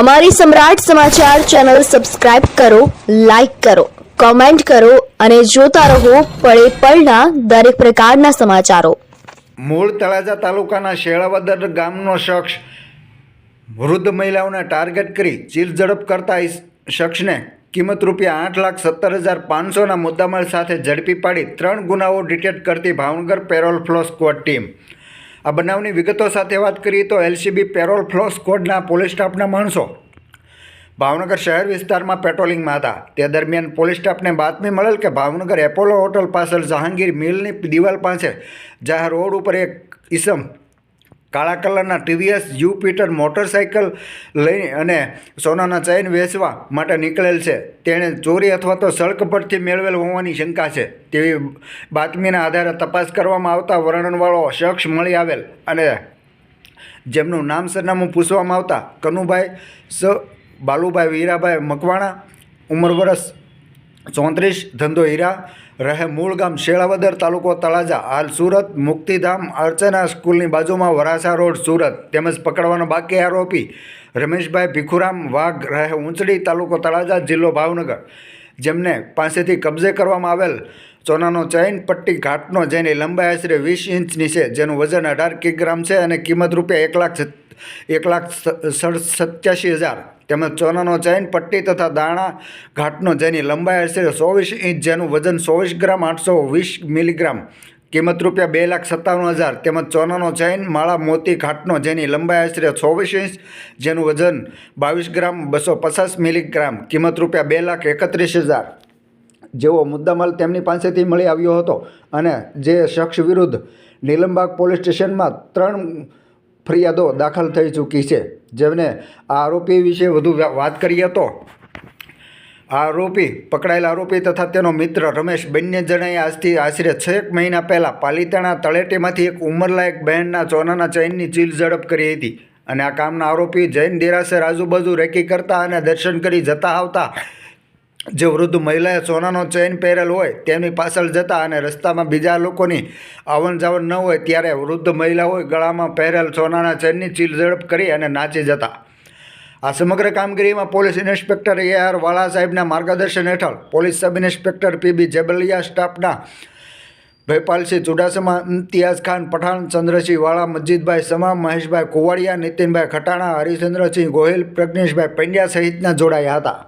અમારી Samrat Samachar channel subscribe કરો, like કરો, કોમેન્ટ કરો અને જોતા રહો પળે પળના દરેક પ્રકારના સમાચારો. મૂળ તળાજા તાલુકાના શેળાવદર ગામનો શખ્સ વૃદ્ધ મહિલાઓને ટાર્ગેટ કરી ચીલ ઝડપ કરતા શખ્સને કિંમત રૂપિયા આઠ લાખ સત્તર હજાર પાંચસોના મુદ્દામાલ સાથે ઝડપી પાડી ત્રણ ગુનાઓ ડિટેક્ટ કરતી Bhavnagar parole furlough squad team. આ બનાવની વિગતો સાથે વાત કરીએ તો એલસીબી પેરોલ ફ્લો સ્ક્વોડના પોલીસ સ્ટાફના માણસો. ભાવનગર શહેર વિસ્તારમાં પેટ્રોલિંગમાં હતા. તે દરમિયાન પોલીસ સ્ટાફને બાતમી મળેલ કે ભાવનગર એપોલો હોટલ પાછળ જહાંગીર મિલની દિવાલ પાસે જાહેર રોડ ઉપર એક ઈસમ કાળા કલરના ટીવીએસ યુપીટર મોટરસાઇકલ લઈ અને સોનાના ચેન વેચવા માટે નીકળેલ છે. તેણે ચોરી અથવા તો સળક પરથી મેળવેલ હોવાની શંકા છે. તેવી બાતમીના આધારે તપાસ કરવામાં આવતા વર્ણનવાળો શખ્સ મળી આવેલ અને જેમનું નામ સરનામું પૂછવામાં આવતા કનુભાઈ સ, બાલુભાઈ વીરાભાઈ મકવાણા, ઉંમર વર્ષ ચોત્રીસ ધંધો હીરા રહે મૂળ ગામ શેળાવદર તાલુકો તળાજા. હાલ સુરત, મુક્તિધામ, અર્ચના સ્કૂલની બાજુમાં વરાસા રોડ સુરત. તેમજ પકડવાનો બાકી આરોપી રમેશભાઈ ભીખુરામ વાઘ રહે ઊંચડી તાલુકો તળાજા, જિલ્લો ભાવનગર. જેમને પાસેથી કબજે કરવામાં આવેલ સોનાનો ચૈન પટ્ટી ઘાટનો, જેની લંબાઈ આશરે વીસ ઇંચની છે, જેનું વજન અઢાર કિગ્રામ છે અને કિંમત રૂપિયા એક લાખ એક લાખ સત્યાસી હજાર. તેમજ ચોનાનો ચેન, પટ્ટી તથા દાણા ઘાટનો જેની લંબાઈ આશરે ચોવીસ ઇંચ જેનું વજન ચોવીસ ગ્રામ આઠસો વીસ મિલીગ્રામ. કિંમત રૂપિયા બે લાખ સત્તાવન હજાર. તેમજ ચોનાનો ચેન, માળા મોતી ઘાટનો જેની લંબાઈ આશરે ચોવીસ ઇંચ જેનું વજન બાવીસ ગ્રામ બસો પચાસ મિલીગ્રામ. કિંમત રૂપિયા બે લાખ એકત્રીસ હજાર. જેવો મુદ્દામાલ તેમની પાસેથી મળી આવ્યો હતો અને જે શખ્સ વિરુદ્ધ નીલમબાગ પોલીસ સ્ટેશનમાં ત્રણ ફરિયાદો દાખલ થઈ ચૂકી છે. જેમને આરોપી વિશે વધુ વાત કરીએ તો, આરોપી, પકડાયેલા આરોપી તથા તેનો મિત્ર રમેશ બંને જણાએ આજથી આશરે છેક મહિના પહેલાં પાલિતાણા તળેટીમાંથી એક ઉંમરલાયક બહેનના સોનાના ચૈનની ચીલ ઝડપ કરી હતી અને આ કામના આરોપી જૈન દેરાસર આજુબાજુ રેકી કરતા અને દર્શન કરી જતા આવતા જે વૃદ્ધ મહિલાએ સોનાનો ચેઇન પહેરેલ હોય તેમની પાછળ જતા અને રસ્તામાં બીજા લોકોની આવન જાવન ન હોય ત્યારે વૃદ્ધ મહિલાઓએ ગળામાં પહેરેલ સોનાના ચેઇનની ચીલ ઝડપ કરી અને નાચી જતા. આ સમગ્ર કામગીરીમાં પોલીસ ઇન્સ્પેક્ટર એ આર વાળા સાહેબના માર્ગદર્શન હેઠળ police sub inspector PB Jebaliya સ્ટાફના ભયપાલસિંહ ચુડાસમા, ઇમ્તિયાઝ ખાન પઠાણ, ચંદ્રસિંહ વાળા મસ્જિદભાઈ સમા, મહેશભાઈ કુવાડિયા, નીતિનભાઈ ખટાણા હરિચંદ્રસિંહ ગોહિલ, પ્રજ્ઞેશભાઈ પંડ્યા સહિતના જોડાયા હતા.